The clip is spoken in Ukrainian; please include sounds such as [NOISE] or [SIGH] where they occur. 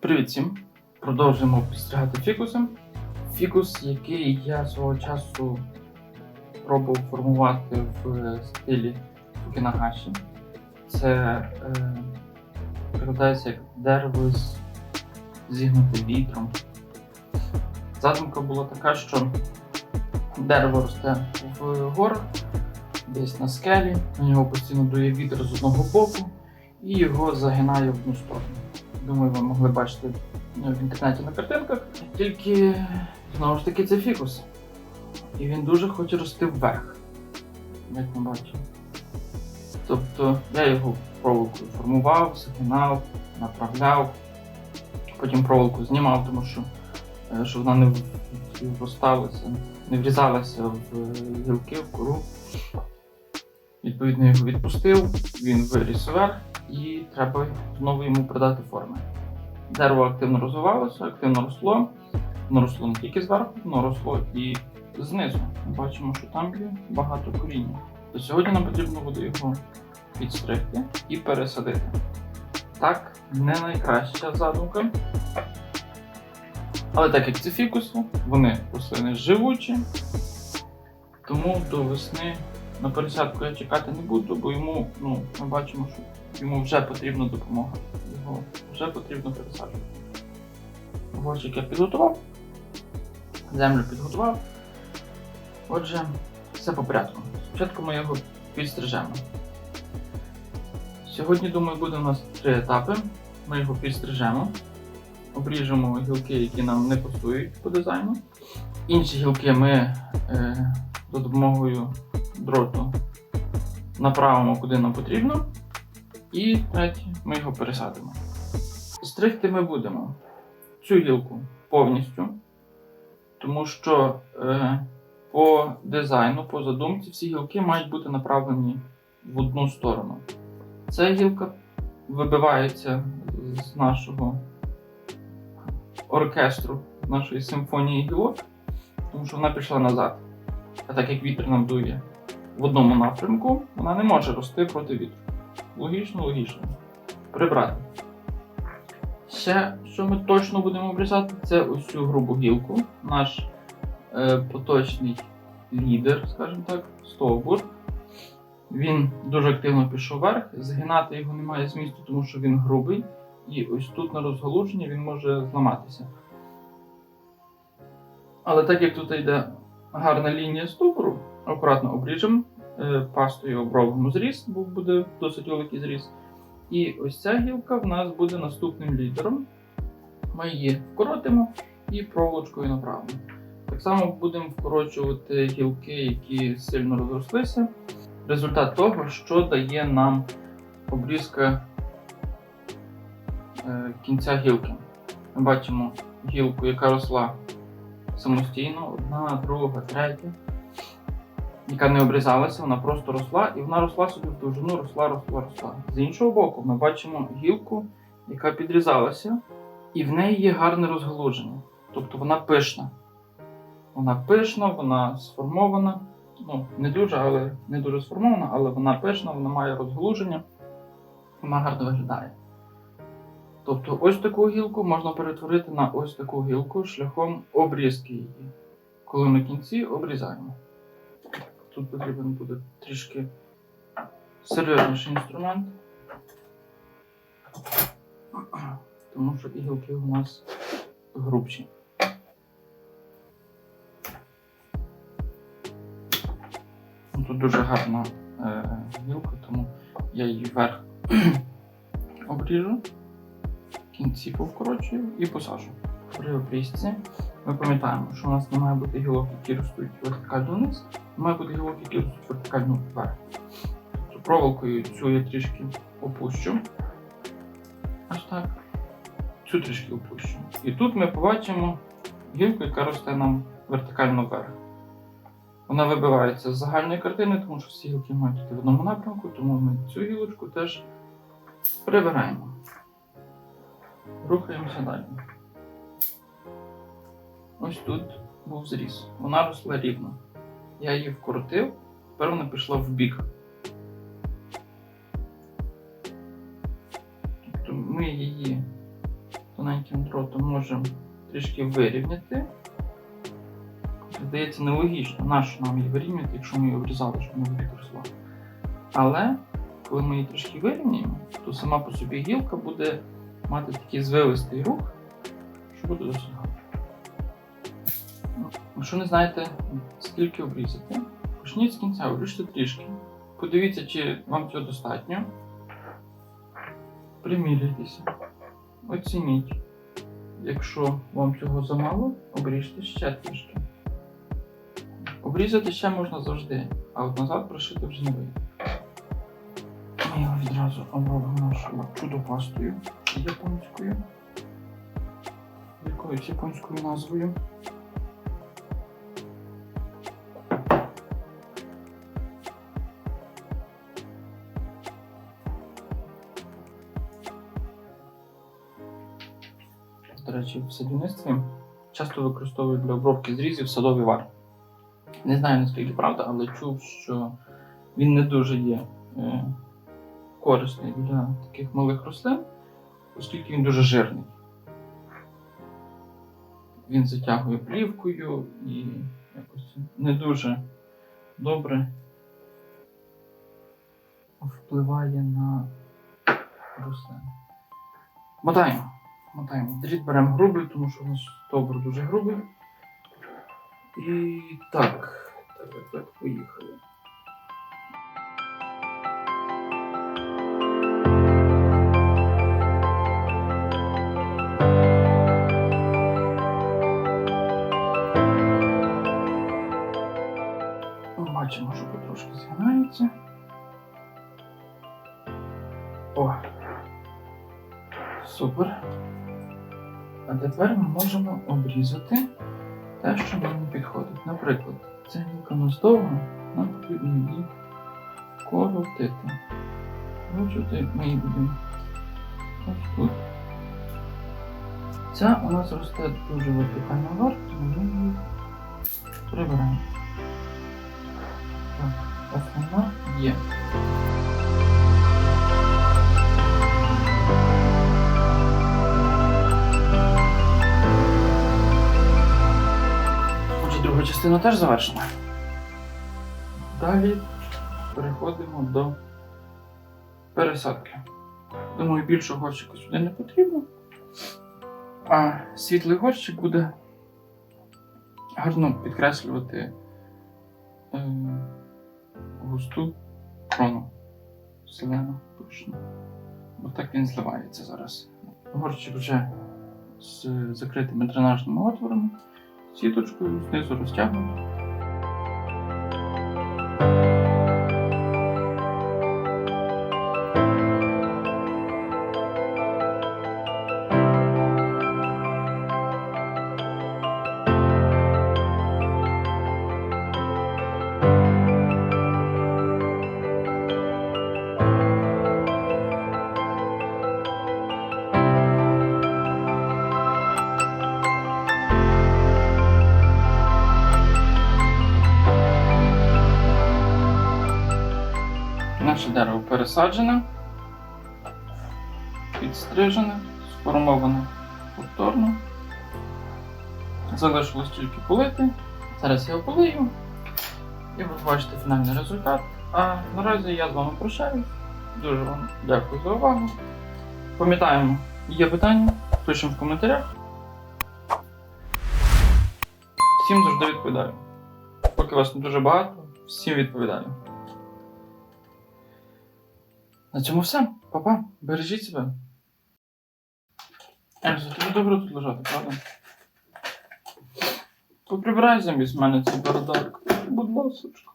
Привіт всім! Продовжуємо підстригати фікуси. Фікус, який я свого часу пробував формувати в стилі Фукінагаші. Це е, як дерево з зігнуте вітром. Задумка була така, що дерево росте в горах, десь на скелі, на нього постійно дує вітер з одного боку і його загинає в одну сторону. Думаю, ви могли бачити в інтернеті на картинках. Тільки знову ж таки це фікус. І він дуже хоче рости вверх. Як ми бачимо. Тобто я його проволокою формував, загинав, направляв, потім проволоку знімав, тому що е, щоб вона не вросталася, не врізалася в гілки, в кору. Відповідно, його відпустив, він виріс вверх і треба знову йому придати форми. Дерево активно розвивалося, активно росло. Воно росло не тільки зверху, воно росло і знизу. Ми бачимо, що там є багато коріння. То сьогодні нам потрібно буде його підстригти і пересадити. Так, не найкраща задумка. Але так як це фікуси, вони рослини живучі, тому до весни на пересадку я чекати не буду, бо йому, ну, ми бачимо, що йому вже потрібна допомога. Його вже потрібно пересаджувати. Горщик я підготував, землю підготував. Отже, все по порядку. Спочатку ми його підстрижемо. Сьогодні, думаю, буде у нас три етапи. Ми його підстрижемо, обріжемо гілки, які нам не пасують по дизайну. Інші гілки ми е, за допомогою дроту направимо куди нам потрібно. І третє, ми його пересадимо. Стригти ми будемо цю гілку повністю, тому що е, по дизайну, по задумці, всі гілки мають бути направлені в одну сторону. Ця гілка вибивається з нашого оркестру, нашої симфонії гілок, тому що вона пішла назад. А так як вітер нам дує в одному напрямку, вона не може рости проти вітру. Логічно, логічно. Прибрати. Ще, що ми точно будемо обрізати, це ось цю грубу гілку. Наш е, поточний лідер, скажімо так, стовбур. Він дуже активно пішов вверх. Згинати його немає змісту, тому що він грубий. І ось тут на розгалуженні він може зламатися. Але так як тут йде гарна лінія стовбуру, акуратно обріжемо е, пастою обробимо зріз, бо буде досить великий зріз. І ось ця гілка в нас буде наступним лідером. Ми її вкоротимо і проволочкою направимо. Так само будемо вкорочувати гілки, які сильно розрослися. Результат того, що дає нам обрізка е, кінця гілки. Ми бачимо гілку, яка росла самостійно, одна, друга, третя яка не обрізалася, вона просто росла, і вона росла собі в довжину, росла, росла, росла. З іншого боку, ми бачимо гілку, яка підрізалася, і в неї є гарне розгалуження. Тобто вона пишна. Вона пишна, вона сформована. Ну, не дуже, але не дуже сформована, але вона пишна, вона має розгалуження, вона гарно виглядає. Тобто ось таку гілку можна перетворити на ось таку гілку шляхом обрізки її. Коли на кінці обрізаємо тут потрібен буде трішки серйозніший інструмент. Тому що ігілки у нас грубші. Ну, Тут дуже гарна е, гілка, тому я її вверх [CLEARS THROAT] обріжу, кінці повкорочую і посажу. При обрізці ми пам'ятаємо, що у нас не має бути гілок, які ростуть вертикально вниз, має бути гілок, які ростуть вертикально вверх. Тобто проволокою цю я трішки опущу. Ось так. Цю трішки опущу. І тут ми побачимо гілку, яка росте нам вертикально вверх. Вона вибивається з загальної картини, тому що всі гілки мають йти в одному напрямку, тому ми цю гілочку теж прибираємо. Рухаємося далі. Ось тут був зріз. Вона росла рівно. Я її вкоротив, тепер вона пішла в бік. Тобто ми її тоненьким дротом можемо трішки вирівняти. Здається, нелогічно, нащо нам її вирівняти, якщо ми її обрізали, щоб вона відросла. Але коли ми її трішки вирівняємо, то сама по собі гілка буде мати такий звивистий рух, що буде досить гарно. Ну, Якщо не знаєте, скільки обрізати, почніть з кінця, обріжте трішки. Подивіться, чи вам цього достатньо. Приміряйтеся, оцініть. Якщо вам цього замало, обріжте ще трішки. Обрізати ще можна завжди, а от назад прошити вже не вийде. Ми його відразу обробимо нашою японською. Якоюсь японською назвою. До речі, в садівництві часто використовують для обробки зрізів садовий вар. Не знаю наскільки правда, але чув, що він не дуже є е, корисний для таких малих рослин, оскільки він дуже жирний. Він затягує плівкою і якось не дуже добре впливає на рослину. Мотаємо. Мотаємо. Дріт беремо грубий, тому що у нас стовбур дуже грубий. І так, так, так, поїхали. Тепер ми можемо обрізати те, що нам не підходить. Наприклад, гілка у нас довга, нам потрібно її коротити. Коротити ми її будемо ось тут. Ця у нас росте дуже вертикально вверх, тому ми її прибираємо. Так, основна є. Отже, частина теж завершена. Далі переходимо до пересадки. Думаю, більшого горщика сюди не потрібно. А світлий горщик буде гарно підкреслювати е, густу крону. Зелену пишну. Бо так він зливається зараз. Горщик вже з закритими дренажними отворами, сіточкою знизу розтягнуто. Дерево пересаджене, підстрижене, сформоване повторно. Залишилось тільки полити. Зараз я його полию і ви бачите фінальний результат. А наразі я з вами прощаюсь. Дуже вам дякую за увагу. Пам'ятаємо, є питання, пишемо в коментарях. Всім завжди відповідаю. Поки вас не дуже багато, всім відповідаю. На цьому все. Папа, бережіть себе. Ельза, тобі добре тут лежати, правда? Поприбирай замість мене цей бардак. Будь ласочка.